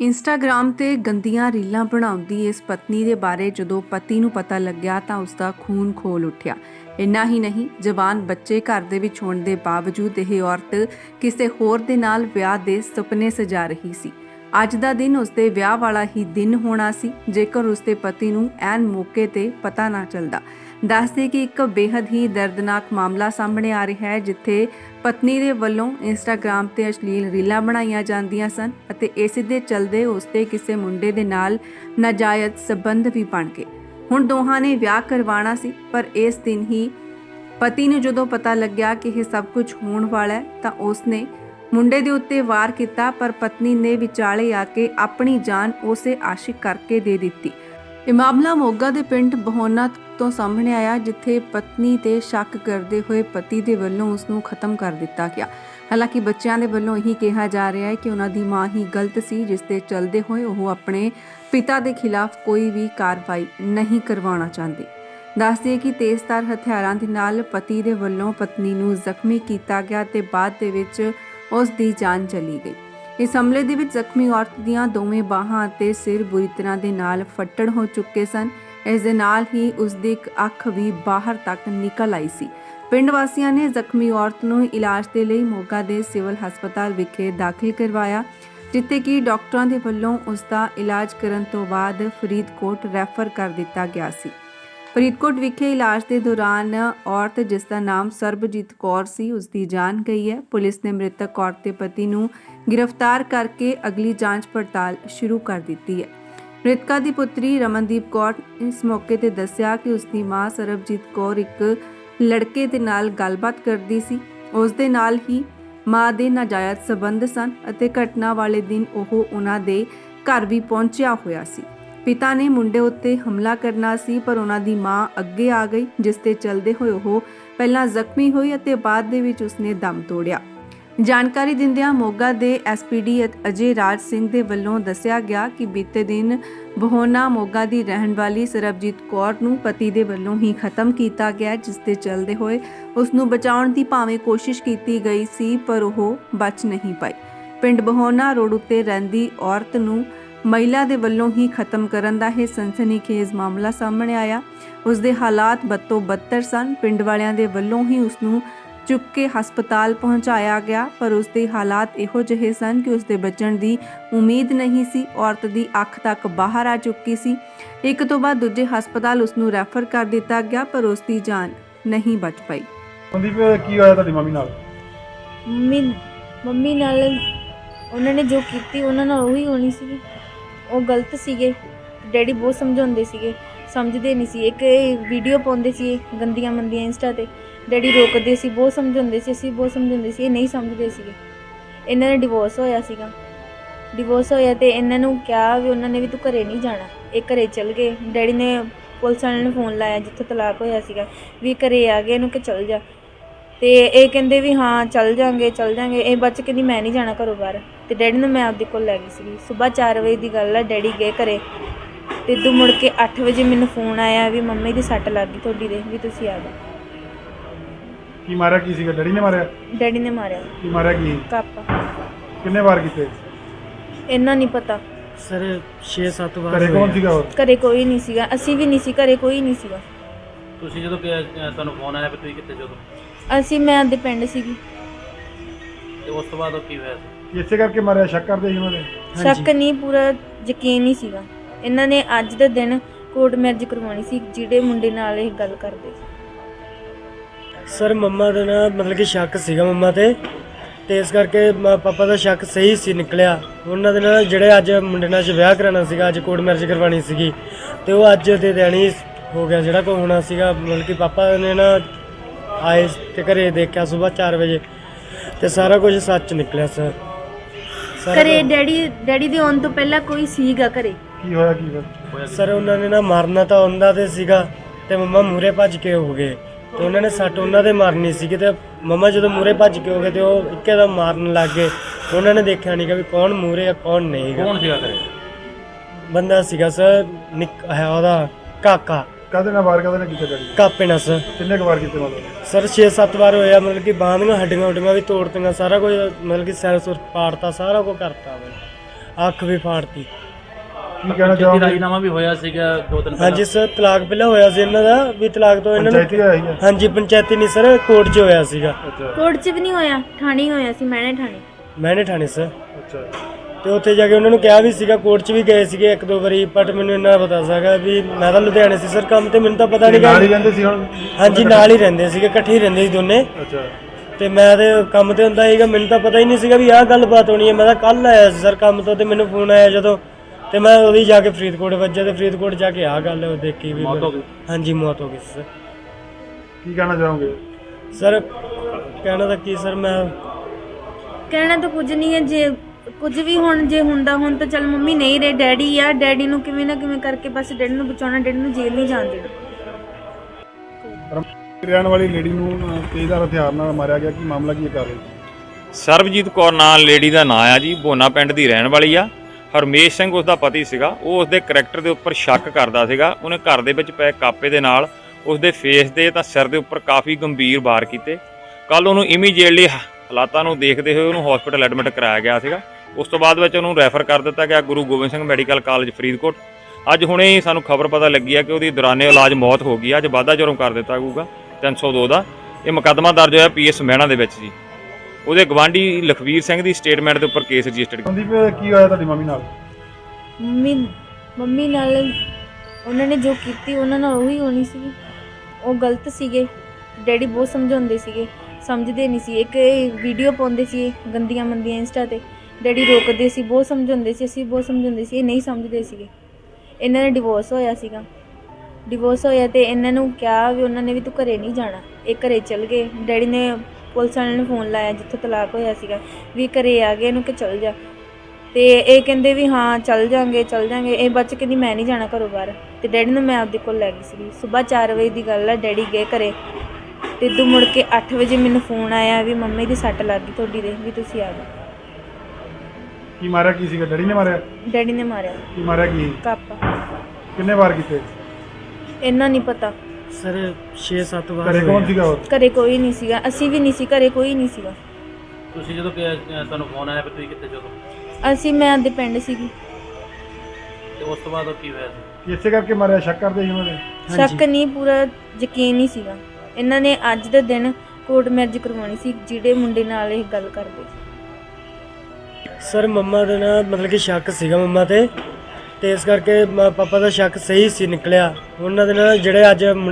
Instagram ਤੇ ਗੰਦੀਆਂ ਰੀਲਾਂ ਬਣਾਉਂਦੀ ਇਸ ਪਤਨੀ ਦੇ ਬਾਰੇ ਜਦੋਂ ਪਤੀ ਨੂੰ ਪਤਾ ਲੱਗਿਆ ਤਾਂ ਉਸ ਦਾ ਖੂਨ ਖੋਲ ਉੱਠਿਆ। ਇੰਨਾ ਹੀ ਨਹੀਂ, ਜਵਾਨ ਬੱਚੇ ਘਰ ਦੇ ਵਿੱਚ ਹੋਣ ਦੇ ਬਾਵਜੂਦ ਇਹ ਔਰਤ ਕਿਸੇ ਹੋਰ ਦੇ ਨਾਲ ਵਿਆਹ ਦੇ ਸੁਪਨੇ ਸਜਾ ਰਹੀ ਸੀ। ਅੱਜ ਦਾ ਦਿਨ ਉਸਦੇ ਵਿਆਹ ਵਾਲਾ ਹੀ ਦਿਨ ਹੋਣਾ ਸੀ, ਜੇਕਰ ਉਸਦੇ ਪਤੀ ਨੂੰ ਐਨ ਮੌਕੇ ਤੇ ਪਤਾ ਨਾ ਚੱਲਦਾ। ਦੱਸਦੇ ਕਿ ਇੱਕ ਬੇहद ਹੀ ਦਰਦਨਾਕ ਮਾਮਲਾ ਸਾਹਮਣੇ ਆ ਰਿਹਾ ਹੈ, ਜਿੱਥੇ ਪਤਨੀ ਦੇ ਵੱਲੋਂ ਇੰਸਟਾਗ੍ਰam ਤੇ ਅਸ਼ਲੀਲ ਰੀਲਾਂ ਬਣਾਈਆਂ ਜਾਂਦੀਆਂ ਸਨ ਅਤੇ ਇਸੇ ਦੇ ਚਲਦੇ ਉਸਦੇ ਕਿਸੇ ਮੁੰਡੇ ਦੇ ਨਾਲ ਨਾਜਾਇਜ਼ ਸਬੰਧ ਵੀ ਬਣ ਗਏ। ਹੁਣ ਦੋਹਾਂ ਨੇ ਵਿਆਹ ਕਰਵਾਉਣਾ ਸੀ, ਪਰ ਇਸ ਦਿਨ ਹੀ ਪਤੀ ਨੂੰ ਜਦੋਂ ਪਤਾ ਲੱਗਿਆ ਕਿ ਇਹ ਸਭ ਕੁਝ ਹੋਣ ਵਾਲਾ ਹੈ, ਤਾਂ ਉਸਨੇ ਮੁੰਡੇ ਦੇ ਉੱਤੇ ਵਾਰ ਕੀਤਾ, ਪਰ ਪਤਨੀ ਨੇ ਵਿਚਾਲੇ ਆ ਕੇ ਆਪਣੀ ਜਾਨ ਉਸੇ ਆਸ਼ਿਕ ਕਰਕੇ ਦੇ ਦਿੱਤੀ। ਇਹ ਮਾਮਲਾ ਮੋਗਾ ਦੇ ਪਿੰਡ ਬਹੋਨਾ ਤੋਂ ਸਾਹਮਣੇ ਆਇਆ, ਜਿੱਥੇ ਪਤਨੀ ਤੇ ਸ਼ੱਕ ਕਰਦੇ ਹੋਏ ਪਤੀ ਦੇ ਵੱਲੋਂ ਉਸ ਨੂੰ ਖਤਮ ਕਰ ਦਿੱਤਾ ਗਿਆ। ਹਾਲਾਂਕਿ ਬੱਚਿਆਂ ਦੇ ਵੱਲੋਂ ਇਹੀ ਕਿਹਾ ਜਾ ਰਿਹਾ ਹੈ ਕਿ ਉਹਨਾਂ ਦੀ ਮਾਂ ਹੀ ਗਲਤ ਸੀ, ਜਿਸ ਦੇ ਚਲਦੇ ਹੋਏ ਉਹ ਆਪਣੇ ਪਿਤਾ ਦੇ ਖਿਲਾਫ ਕੋਈ ਵੀ ਕਾਰਵਾਈ ਨਹੀਂ ਕਰਵਾਉਣਾ ਚਾਹੁੰਦੇ। ਦੱਸਦੇ ਕਿ ਤੇਜ਼ਧਾਰ ਹਥਿਆਰਾਂ ਦੇ ਨਾਲ ਪਤੀ ਦੇ ਵੱਲੋਂ ਪਤਨੀ ਨੂੰ ਜ਼ਖਮੀ ਕੀਤਾ ਗਿਆ ਤੇ ਬਾਅਦ ਦੇ ਵਿੱਚ ਉਸ ਦੀ ਜਾਨ ਚਲੀ ਗਈ। ਇਸ ਹਮਲੇ ਦੇ ਵਿੱਚ ਜ਼ਖਮੀ ਔਰਤ ਦੀਆਂ ਦੋਵੇਂ ਬਾਹਾਂ ਅਤੇ ਸਿਰ ਬੁਰੀ ਤਰ੍ਹਾਂ ਦੇ ਨਾਲ ਫੱਟੜ ਹੋ ਚੁੱਕੇ ਸਨ। ਇਸ ਦੇ ਨਾਲ ਹੀ ਉਸ ਦੀ ਇੱਕ ਅੱਖ ਵੀ ਬਾਹਰ ਤੱਕ ਨਿਕਲ ਆਈ ਸੀ। ਪਿੰਡ ਵਾਸੀਆਂ ਨੇ ਜ਼ਖਮੀ ਔਰਤ ਨੂੰ ਇਲਾਜ ਦੇ ਲਈ ਮੋਗਾ ਦੇ ਸਿਵਲ ਹਸਪਤਾਲ ਵਿਖੇ ਦਾਖਲ ਕਰਵਾਇਆ, ਜਿੱਥੇ ਕਿ ਡਾਕਟਰਾਂ ਦੇ ਵੱਲੋਂ ਉਸ ਦਾ ਇਲਾਜ ਕਰਨ ਤੋਂ ਬਾਅਦ ਫਰੀਦਕੋਟ ਰੈਫਰ ਕਰ ਦਿੱਤਾ ਗਿਆ ਸੀ। ਫਰੀਦਕੋਟ ਵਿਖੇ ਇਲਾਜ ਦੇ ਦੌਰਾਨ ਔਰਤ ਜਿਸ ਦਾ ਨਾਮ ਸਰਬਜੀਤ ਕੌਰ ਸੀ ਉਸ ਦੀ ਜਾਨ ਗਈ ਹੈ। ਪੁਲਿਸ ਨੇ ਮ੍ਰਿਤਕ ਔਰਤ ਦੇ ਪਤੀ ਨੂੰ ਗ੍ਰਿਫਤਾਰ ਕਰਕੇ ਅਗਲੀ ਜਾਂਚ ਪੜਤਾਲ ਸ਼ੁਰੂ ਕਰ ਦਿੱਤੀ ਹੈ। ਮ੍ਰਿਤਕਾ ਦੀ ਪੁੱਤਰੀ ਰਮਨਦੀਪ ਕੌਰ ਇਸ ਮੌਕੇ ਤੇ ਦੱਸਿਆ ਕਿ ਉਸ ਦੀ ਮਾਂ ਸਰਬਜੀਤ ਕੌਰ ਇੱਕ ਲੜਕੇ ਦੇ ਨਾਲ ਗੱਲਬਾਤ ਕਰਦੀ ਸੀ। ਉਸ ਦੇ ਨਾਲ ਹੀ ਮਾਂ ਦੇ ਨਾਜਾਇਜ਼ ਸਬੰਧ ਸਨ ਅਤੇ ਘਟਨਾ ਵਾਲੇ ਦਿਨ ਉਹ ਉਹਨਾਂ ਦੇ ਘਰ ਵੀ ਪਹੁੰਚਿਆ ਹੋਇਆ ਸੀ। ਪਿਤਾ ਨੇ ਮੁੰਡੇ ਉੱਤੇ ਹਮਲਾ ਕਰਨਾ ਸੀ, ਪਰ ਉਹਨਾਂ ਦੀ ਮਾਂ ਅੱਗੇ ਆ ਗਈ, ਜਿਸ ਤੇ ਚਲਦੇ ਹੋਏ ਉਹ ਪਹਿਲਾਂ ਜ਼ਖਮੀ ਹੋਈ ਅਤੇ ਬਾਅਦ ਦੇ ਵਿੱਚ ਉਸਨੇ ਦਮ ਤੋੜਿਆ। ਜਾਣਕਾਰੀ ਦਿੰਦਿਆਂ ਮੋਗਾ ਦੇ ਐਸਪੀਡੀ ਅਜੇ ਰਾਜ ਸਿੰਘ ਦੇ ਵੱਲੋਂ ਦੱਸਿਆ ਗਿਆ ਕਿ ਬੀਤੇ ਦਿਨ ਬਹੋਨਾ ਮੋਗਾ ਦੀ ਰਹਿਣ ਵਾਲੀ ਸਰਬਜੀਤ ਕੌਰ ਨੂੰ ਪਤੀ ਦੇ ਵੱਲੋਂ ਹੀ ਖਤਮ ਕੀਤਾ ਗਿਆ, ਜਿਸ ਦੇ ਚਲਦੇ ਹੋਏ ਉਸ ਨੂੰ ਬਚਾਉਣ ਦੀ ਭਾਵੇਂ ਕੋਸ਼ਿਸ਼ ਕੀਤੀ ਗਈ ਸੀ, ਪਰ ਉਹ ਬਚ ਨਹੀਂ ਪਾਈ। ਪਿੰਡ ਬਹੋਨਾ ਰੋਡ ਉੱਤੇ ਰਹਿੰਦੀ ਔਰਤ ਨੂੰ ਮਹਿਲਾ ਦੇ ਵੱਲੋਂ ਹੀ ਖਤਮ ਕਰਨ ਦਾ ਇਹ ਸਨਸਨੀਖੇਜ਼ ਮਾਮਲਾ ਸਾਹਮਣੇ ਆਇਆ। ਉਸ ਦੇ ਹਾਲਾਤ ਬੱਤੋ ਬੱਤਰ ਸਨ। ਪਿੰਡ ਵਾਲਿਆਂ ਦੇ ਵੱਲੋਂ ਹੀ ਉਸ ਨੂੰ ਚੁੱਕ ਕੇ ਹਸਪਤਾਲ ਪਹੁੰਚਾਇਆ ਗਿਆ ਪਰ ਉਸ ਦੇ ਹਾਲਾਤ ਇਹੋ ਜਿਹੇ ਸਨ ਕਿ ਉਸ ਦੇ ਬਚਣ ਦੀ ਉਮੀਦ ਨਹੀਂ ਸੀ। ਔਰਤ ਦੀ ਅੱਖ ਤੱਕ ਬਾਹਰ ਆ ਚੁੱਕੀ ਸੀ। ਇੱਕ ਤੋਂ ਬਾਅਦ ਦੂਜੇ ਹਸਪਤਾਲ ਉਸ ਨੂੰ ਰੈਫਰ ਕਰ ਦਿੱਤਾ ਗਿਆ ਪਰ ਉਸ ਦੀ ਜਾਨ ਨਹੀਂ ਬਚ ਪਾਈ। ਸੰਦੀਪ ਕੀ ਹੋਇਆ ਤੁਹਾਡੀ ਮੰਮੀ ਨਾਲ? ਮੰਮੀ ਮੰਮੀ ਨਾਲ ਉਹਨਾਂ ਨੇ ਜੋ ਕੀਤੀ ਉਹਨਾਂ ਨਾਲ ਉਹੀ ਹੋਣੀ ਸੀ। ਉਹ ਗਲਤ ਸੀਗੇ। ਡੈਡੀ ਬਹੁਤ ਸਮਝਾਉਂਦੇ ਸੀਗੇ। ਸਮਝਦੇ ਨਹੀਂ ਸੀ। ਇੱਕ ਵੀਡੀਓ ਪਾਉਂਦੇ ਸੀ ਗੰਦੀਆਂ ਮੰਦੀਆਂ ਇੰਸਟਾ ਤੇ। ਡੈਡੀ ਰੋਕਦੇ ਸੀ, ਬਹੁਤ ਸਮਝਾਉਂਦੇ ਸੀ, ਅਸੀਂ ਬਹੁਤ ਸਮਝਾਉਂਦੇ ਸੀ, ਇਹ ਨਹੀਂ ਸਮਝਦੇ ਸੀਗੇ। ਇਹਨਾਂ ਦਾ ਡਿਵੋਰਸ ਹੋਇਆ ਸੀਗਾ। ਡਿਵੋਰਸ ਹੋਇਆ ਤੇ ਇਹਨਾਂ ਨੂੰ ਕਿਹਾ ਵੀ ਉਹਨਾਂ ਨੇ ਵੀ ਤੂੰ ਘਰੇ ਨਹੀਂ ਜਾਣਾ। ਇਹ ਘਰੇ ਚਲ ਗਏ। ਡੈਡੀ ਨੇ ਪੁਲਿਸ ਵਾਲਿਆਂ ਨੂੰ ਫੋਨ ਲਾਇਆ ਜਿੱਥੇ ਤਲਾਕ ਹੋਇਆ ਸੀਗਾ। ਵੀ ਘਰੇ ਆ ਗਏ, ਇਹਨੂੰ ਕਿ ਚਲ ਜਾ। ਤੇ ਇਹ ਕਹਿੰਦੇ ਵੀ ਹਾਂ ਚੱਲ ਜਾਾਂਗੇ ਚੱਲ ਜਾਾਂਗੇ। ਇਹ ਬੱਚ ਕਹਿੰਦੀ ਮੈਂ ਨਹੀਂ ਜਾਣਾ ਘਰੋਂ ਬਾਹਰ। ਤੇ ਡੈਡੀ ਨੂੰ ਮੈਂ ਆਪਦੇ ਕੋਲ ਲੈ ਗਈ ਸੀਗੀ। ਸਵੇਰ 4 ਵਜੇ ਦੀ ਗੱਲ ਹੈ ਡੈਡੀ ਗਏ ਘਰੇ। ਤੇ ਦੂ ਮੁੜ ਕੇ 8 ਵਜੇ ਮੈਨੂੰ ਫੋਨ ਆਇਆ ਵੀ ਮੰਮੀ ਦੀ ਸੱਟ ਲੱਗ ਗਈ ਤੁਹਾਡੀ ਦੇ ਵੀ ਤੁਸੀਂ ਆ ਜਾਓ। ਕੀ ਮਾਰਿਆ ਕੀ ਸੀਗਾ? ਡੈਡੀ ਨੇ ਮਾਰਿਆ? ਡੈਡੀ ਨੇ ਮਾਰਿਆ। ਕੀ ਮਾਰਿਆ ਕੀ? ਕਾਪਾ ਕਿੰਨੇ ਵਾਰ ਕੀਤੇ? ਇੰਨਾ ਨਹੀਂ ਪਤਾ। ਸਰ 6-7 ਵਾਰ ਘਰੇ ਕੌਣ ਸੀਗਾ ਹੋਰ? ਘਰੇ ਕੋਈ ਨਹੀਂ ਸੀਗਾ। ਅਸੀਂ ਵੀ ਨਹੀਂ ਸੀ ਘਰੇ ਕੋਈ ਨਹੀਂ ਸੀਗਾ। ਤੁਸੀਂ ਜਦੋਂ ਕਿ- ਅਹ ਤੁਹਾਨੂੰ ਫੋਨ ਆਇਆ ਵੀ ਤੁਸੀਂ ਕਿੱਥੇ ਜਦੋਂ ਅਸੀਂ ਮੈਂ ਆਪਦੇ ਪਿੰਡ ਸੀਗੀ। ਤੇ ਉਸ ਤੋਂ ਬਾਅਦ ਉਹ ਕੀ ਹੋਇਆ ਸੀ? ਇਸੇ ਕਰਕੇ ਮਾਰਿਆ ਸ਼ੱਕ ਕਰਦੇ ਸੀ ਉਹਨਾਂ ਨੇ ਸ਼ੱਕ ਨਹੀਂ ਪੂਰਾ ਯਕੀਨ ਨਹੀਂ ਸੀਗਾ। ਇਹਨਾਂ ਨੇ ਅੱਜ ਦੇ ਦਿਨ ਕੋਰਟ ਮੈਰਿਜ ਕਰਵਾਉਣੀ ਸੀ ਜਿਹੜੇ ਮੁੰਡੇ ਨਾਲ ਇਹ ਗੱਲ ਕਰਦੇ ਸੀ। ਸਰ ਮੰਮਾ ਦਾ ਨਾ ਮਤਲਬ ਕਿ ਸ਼ੱਕ ਸੀਗਾ ਮੰਮਾ ਤੇ ਤੇ ਇਸ ਕਰਕੇ ਮ- ਪਾਪਾ ਦਾ ਸ਼ੱਕ ਸਹੀ ਸੀ ਨਿਕਲਿਆ। ਉਹਨਾਂ ਦੇ ਨਾਲ ਜਿਹੜੇ ਅੱਜ ਮੁੰਡੇ ਨਾਲ ਅੱਜ ਵਿਆਹ ਕਰਾਉਣਾ ਸੀਗਾ ਅੱਜ ਕੋਰਟ ਮੈਰਿਜ ਕਰਵਾਉਣੀ ਸੀਗੀ ਤੇ ਉਹ ਅੱਜ ਦੇ ਦਿਨ ਹੀ ਗਿਆ ਜਿਹੜਾ ਕੋ ਹੋਣਾ ਸੀਗਾ ਮਤਲਬ ਕਿ ਪਾਪਾ ਨੇ ਨਾ ਆਏ ਤੇ ਘਰੇ ਦੇਖਿਆ ਸਵੇਰ 4 ਵਜੇ ਤੇ ਸਾਰਾ ਕੁਝ ਸੱਚ ਨਿਕਲਿਆ ਸਰ। ਸਾਰਾ ਘਰੇ ਡੈਡੀ ਡੈਡੀ ਦੇ ਆਉਣ ਤੋਂ ਪਹਿਲਾਂ ਕੋਈ ਸੀਗਾ ਘਰੇ? ਕੀ ਹੋਇਆ ਕੀ ਹੋਇਆ? ਸਰ ਉਹਨਾਂ ਨੇ ਨਾ ਮਾਰਨਾ ਤਾਂ ਉਹਨਾਂ ਤੇ ਸੀਗਾ ਤੇ ਮੰਮਾ ਮੂਰੇ ਭੱਜ ਕੇ ਹੋ ਗਏ ਤੇ ਉਹਨਾਂ ਨੇ ਸੱਟ ਉਹਨਾਂ ਦੇ ਮਾਰਨੀ ਸੀ ਤੇ ਮੰਮਾ ਜਦੋਂ ਮੂਰੇ ਭੱਜ ਕੇ ਹੋ ਗਏ ਤੇ ਉਹ ਇੱਕੇ ਦਾ ਮਾਰਨ ਲੱਗ ਗਏ। ਉਹਨਾਂ ਨੇ ਦੇਖਿਆ ਨਹੀਂ ਕਿ ਕੌਣ ਮੂਰੇ ਆ ਕੌਣ ਨਹੀਂ। ਕੌਣ ਸੀਗਾ ਕਰੇ ਬੰਦਾ ਸੀਗਾ ਸਰ ਨਿੱਕ ਹੈ ਉਹਦਾ ਕਾਕਾ। ਕਦੇ ਨਾ ਵਾਰ ਕਦੇ ਨਾ ਕੀਤੇ ਡੈਡੀ ਕਾਪੇ ਨਾਲ ਸਰ। ਕਿੰਨੇ ਕੁ ਵਾਰ ਕੀਤੇ ਮਤਲਬ? ਸਰ 6-7 ਵਾਰ ਹੋਇਆ ਮਤਲਬ ਕਿ ਬਾਹਾਂ ਦੀਆਂ ਹੱਡੀਆਂ ਹੁੱਡੀਆਂ ਵੀ ਤੋੜਤੀਆਂ ਸਾਰਾ ਕੁਝ ਮਤਲਬ ਕਿ ਸੈਰ ਸੁਰ ਪਾੜਤਾ ਸਾਰਾ ਕੁਝ ਕਰਤਾ ਵਾ। ਅੱਖ ਵੀ ਫਾੜਤੀ। ਕੀ ਕਹਿਣਾ ਚਾਹੋਗੇ? ਰਾਜੀਨਾਮਾ ਵੀ ਹੋਇਆ ਸੀਗਾ ਦੋ ਦਿਨ ਹਾਂਜੀ ਸਰ ਤਲਾਕ ਪਹਿਲਾਂ ਹੋਇਆ ਸੀ ਇਹਨਾਂ ਦਾ ਵੀ ਤਲਾਕ ਤੋਂ ਇਹਨਾਂ ਨੂੰ ਪੰਚਾਇਤੀ ਹਾਂਜੀ ਪੰਚਾਇਤੀ ਨਹੀਂ ਸਰ ਕੋਰਟ 'ਚ ਹੋਇਆ ਸੀਗਾ। ਅੱਛਾ। ਕੋਰਟ 'ਚ ਵੀ ਨਹੀਂ ਹੋਇਆ ਥਾਣੇ ਹੀ ਹੋਇਆ ਸੀ ਮੈਨੇ ਥਾਣੇ। ਮੈਨੇ ਠਾਣੇ ਸਰ। ਅੱਛਾ। ਤੇ ਉੱਥੇ ਜਾ ਕੇ ਉਹਨਾਂ ਨੂੰ ਕਿਹਾ ਵੀ ਸੀਗਾ ਕੋਰਟ 'ਚ ਵੀ ਗਏ ਸੀਗੇ ਇੱਕ ਦੋ ਵਾਰੀ ਬਟ ਮੈਨੂੰ ਇੰਨਾ ਪਤਾ ਸੀਗਾ ਵੀ ਮੈਂ ਤਾਂ ਲੁਧਿਆਣੇ ਸੀ ਸਰ ਕੰਮ ਤੇ ਮੈਨੂੰ ਤਾਂ ਪਤਾ ਨਹੀਂ ਨਾਲ ਹੀ ਗਾ ਰਹਿੰਦੇ ਸੀ ਹੁਣ? ਹਾਂਜੀ ਨਾਲ ਹੀ ਰਹਿੰਦੇ ਸੀਗੇ ਇਕੱਠੇ ਹੀ ਰਹਿੰਦੇ ਸੀ ਦੋਨੇ। ਅੱਛਾ। ਤੇ ਮੈਂ ਤੇ ਕੰਮ ਤੇ ਹੁੰਦਾ ਸੀਗਾ ਮੈਨੂੰ ਤਾਂ ਪਤਾ ਹੀ ਨਹੀਂ ਸੀਗਾ ਵੀ ਆਹ ਗੱਲਬਾਤ ਹੋਣੀ ਹੈ। ਮੈਂ ਤਾਂ ਕੱਲ ਆਇਆ ਸੀ ਸਰ ਕੰਮ ਤੋਂ ਤੇ ਮੈਨੂੰ ਫੋਨ ਆਇਆ ਜਦੋਂ। ਤੇ ਮੈਂ ਉਹਦੀ ਜਾ ਕੇ ਫਰੀਦਕੋਟ ਵੱਜਿਆ ਤੇ ਫਰੀਦਕੋਟ ਜਾ ਕੇ ਆਹ ਗੱਲ ਦੇਖੀ ਵੀ ਮੌਤ ਹੋ ਗਈ? ਹਾਂਜੀ ਮੌਤ ਹੋ ਗਈ ਸੀ ਸਰ। ਕੀ ਕਹਿਣਾ ਚਾਹੋਗੇ? ਸਰ ਕਹਿਣਾ ਤਾਂ ਕੀ ਸਰ ਮੈਂ ਕਹਿਣਾ ਤਾਂ ਕੁਝ ਨਹੀਂ ਹੈ ਜੇ ਕੁਝ ਵੀ ਹੁਣ ਜੇ ਹੁੰਦਾ ਹੁਣ ਤਾਂ ਚੱਲ ਮੰਮੀ ਨਹੀਂ ਰਹੇ ਡੈਡੀ ਆ ਡੈਡੀ ਨੂੰ ਕਿਵੇਂ ਨਾ ਕਿਵੇਂ ਕਰਕੇ ਬਸ ਡੈਡੀ ਨੂੰ ਬਚਾਉਣਾ ਡੈਡੀ ਨੂੰ ਜੇਲ੍ਹ ਨਹੀਂ ਜਾਣ ਦੇਣਾ। ਰਹਿਣ ਵਾਲੀ ਲੇਡੀ ਨੂੰ ਅਹ, ਤੇਜ਼ਧਾਰ ਹਥਿਆਰ ਨਾਲ ਮਾਰਿਆ ਗਿਆ ਕੀ ਮਾਮਲਾ ਕੀ ਹੈ ਕਰ ਰਹੀ ਸਰਬਜੀਤ ਕੌਰ ਨਾਂ ਲੇਡੀ ਦਾ ਨਾਂ ਆ ਜੀ ਬੋਨਾ ਪਿੰਡ ਦੀ ਰਹਿਣ ਵਾਲੀ ਆ। ਹਰਮੇਸ਼ ਸਿੰਘ ਉਸ ਦਾ ਪਤੀ ਸੀਗਾ ਉਹ ਉਸ ਦੇ ਕਰੈਕਟਰ ਦੇ ਉੱਪਰ ਸ਼ੱਕ ਕਰਦਾ ਸੀਗਾ ਉਹਨੇ ਘਰ ਦੇ ਵਿੱਚ ਪਏ ਕਾਪੇ ਦੇ ਨਾਲ ਉਸ ਦੇ ਫੇਸ ਦੇ ਤਾਂ ਸਿਰ ਦੇ ਉੱਪਰ ਕਾਫੀ ਗੰਭੀਰ ਵਾਰ ਕੀਤੇ। ਕੱਲ ਉਹਨੂੰ ਇਮੀਡੀਏਟਲੀ ਹਾਲਾਤਾਂ ਨੂੰ ਦੇਖਦੇ ਹੋਏ ਉਹਨੂੰ ਹਸਪੀਟਲ ਐਡਮਿਟ ਕਰਾਇਆ ਗਿਆ ਸੀਗਾ। ਉਸ ਤੋਂ ਬਾਅਦ ਵਿੱਚ ਉਹਨੂੰ ਰੈਫਰ ਕਰ ਦਿੱਤਾ ਗਿਆ ਗੁਰੂ ਗੋਬਿੰਦ ਸਿੰਘ ਮੈਡੀਕਲ ਕਾਲਜ ਫਰੀਦਕੋਟ। ਅੱਜ ਹੁਣੇ ਹੀ ਸਾਨੂੰ ਖਬਰ ਪਤਾ ਲੱਗੀ ਆ ਕਿ ਉਹਦੀ ਦੌਰਾਨੇ ਇਲਾਜ ਮੌਤ ਹੋ ਗਈ। ਅੱਜ ਵਾਧਾ ਜੁਰਮ ਕਰ ਦਿੱਤਾ ਜਾਊਗਾ 302 ਦਾ ਇਹ ਮੁਕੱਦਮਾ ਦਰਜ ਹੋਇਆ ਪੀਐਸ ਮਹਿਣਾ ਦੇ ਵਿੱਚ ਜੀ। ਉਹਦੇ ਗਵਾਂਢੀ ਲਖਵੀਰ ਸਿੰਘ ਦੀ ਸਟੇਟਮੈਂਟ ਦੇ ਉੱਪਰ ਕੇਸ ਰਜਿਸਟਰਡ ਸੰਦੀਪ ਕੀ ਹੋਇਆ ਤੁਹਾਡੀ ਮੰਮੀ ਨਾਲ? ਮੰਮੀ ਮੰਮੀ ਨਾਲ ਉਹਨਾਂ ਨੇ ਜੋ ਕੀਤੀ ਉਹਨਾਂ ਨਾਲ ਉਹੀ ਹੋਣੀ ਸੀ ਉਹ ਗਲਤ ਸੀਗੇ। ਡੈਡੀ ਬਹੁਤ ਸਮਝਾਉਂਦੇ ਸੀਗੇ। ਸਮਝਦੇ ਨਹੀਂ ਸੀ। ਇੱਕ ਵੀਡੀਓ ਪਾਉਂਦੇ ਸੀ ਗੰਦੀਆਂ ਮੰਦੀਆਂ ਇੰਸਟਾ ਤੇ। ਡੈਡੀ ਰੋਕਦੇ ਸੀ, ਬਹੁਤ ਸਮਝਾਉਂਦੇ ਸੀ, ਅਸੀਂ ਬਹੁਤ ਸਮਝਾਉਂਦੇ ਸੀ, ਇਹ ਨਹੀਂ ਸਮਝਦੇ ਸੀਗੇ। ਇਹਨਾਂ ਦਾ ਡਿਵੋਰਸ ਹੋਇਆ ਸੀਗਾ। ਡਿਵੋਰਸ ਹੋਇਆ ਤੇ ਇਹਨਾਂ ਨੂੰ ਕਿਹਾ ਵੀ ਉਹਨਾਂ ਨੇ ਵੀ ਤੂੰ ਘਰੇ ਨਹੀਂ ਜਾਣਾ। ਇਹ ਘਰੇ ਚਲ ਗਏ। ਡੈਡੀ ਨੇ ਪੁਲਿਸ ਵਾਲਿਆਂ ਨੂੰ ਫੋਨ ਲਾਇਆ ਜਿੱਥੇ ਤਲਾਕ ਹੋਇਆ ਸੀਗਾ ਵੀ ਘਰੇ ਆ ਗਏ ਇਹਨੂੰ ਕਿ ਚਲ ਜਾ। ਤੇ ਇਹ ਕਹਿੰਦੇ ਵੀ ਹਾਂ, ਚੱਲ ਜਾਾਂਗੇ ਚੱਲ ਜਾਾਂਗੇ। ਇਹ ਬੱਚ ਕਹਿੰਦੀ ਮੈਂ ਨਹੀਂ ਜਾਣਾ ਘਰੋਂ ਬਾਹਰ। ਤੇ ਡੈਡੀ ਨੂੰ ਮੈਂ ਆਪਦੇ ਕੋਲ ਲੈ ਗਈ ਸੀ ਸਵੇਰ 4 ਵਜੇ ਦੀ ਗੱਲ ਆ, ਡੈਡੀ ਗਏ ਘਰੇ। ਤੇ ਤੂੰ ਮੁੜ ਕੇ 8 ਵਜੇ ਮੈਨੂੰ ਫੋਨ ਆਇਆ ਵੀ ਮੰਮੀ ਦੀ ਸੱਟ ਲੱਗ ਗਈ ਤੁਹਾਡੀ ਦੇ ਵੀ ਤੁਸੀਂ ਆ ਜਾਓ। ਕੀ ਮਾਰਿਆ ਕੀ ਸੀਗਾ? ਡੈਡੀ ਨੇ ਮਾਰਿਆ? ਡੈਡੀ ਨੇ ਮਾਰਿਆ। ਕੀ ਮਾਰਿਆ ਕੀ? ਕਾਪਾ। ਕਿੰਨੇ ਵਾਰ ਕੀਤੇ? ਇੰਨਾ ਨਹੀਂ ਪਤਾ। ਸਰ 6-7 ਵਾਰ ਘਰੇ ਕੌਣ। ਸੀਗਾ ਹੋਰ? ਘਰੇ ਕੋਈ ਨਹੀਂ ਸੀਗਾ। ਅਸੀਂ ਵੀ ਨਹੀਂ ਸੀ ਘਰੇ ਕੋਈ ਨਹੀਂ ਸੀਗਾ। ਤੁਸੀਂ ਜਦੋਂ ਕਿ ਅਹ, ਤੁਹਾਨੂੰ ਫੋਨ ਆਇਆ ਵੀ ਤੁਸੀਂ ਕਿੱਥੇ ਜਦੋਂ? ਅਸੀਂ ਮੈਂ ਆਪਦੇ ਪਿੰਡ ਸੀਗੀ। ਤੇ ਉਸ ਤੋਂ ਬਾਅਦ ਉਹ ਕੀ ਹੋਇਆ ਸੀ? ਇਸੇ ਕਰਕੇ ਮਾਰਿਆ? ਸ਼ੱਕ ਕਰਦੇ ਸੀ ਉਹਨਾਂ ਦੇ ਸ਼ੱਕ ਨਹੀਂ ਪੂਰਾ ਯਕੀਨ ਨਹੀਂ ਸੀਗਾ। ਇਹਨਾਂ ਨੇ ਅੱਜ ਦੇ ਦਿਨ ਕੋਰਟ ਮੈਰਿਜ ਕਰਵਾਉਣੀ ਸੀ ਜਿਹੜੇ ਮੁੰਡੇ ਨਾਲ ਇਹ ਗੱਲ ਕਰਦੇ ਸੀ। ਸਰ, ਮੰਮਾ ਦੇ ਨਾਲ ਮਤਲਬ ਕਿ ਸ਼ੱਕ ਸੀਗਾ ਮੰਮਾ ਤੇ। ਤੇ ਇਸ ਕਰਕੇ ਮ- ਪਾਪਾ ਦਾ ਸ਼ੱਕ ਸਹੀ ਸੀ, ਨਿਕਲਿਆ। ਉਹਨਾਂ ਦੇ ਨਾਲ ਜਿਹੜੇ ਅੱਜ ਮੁੰ-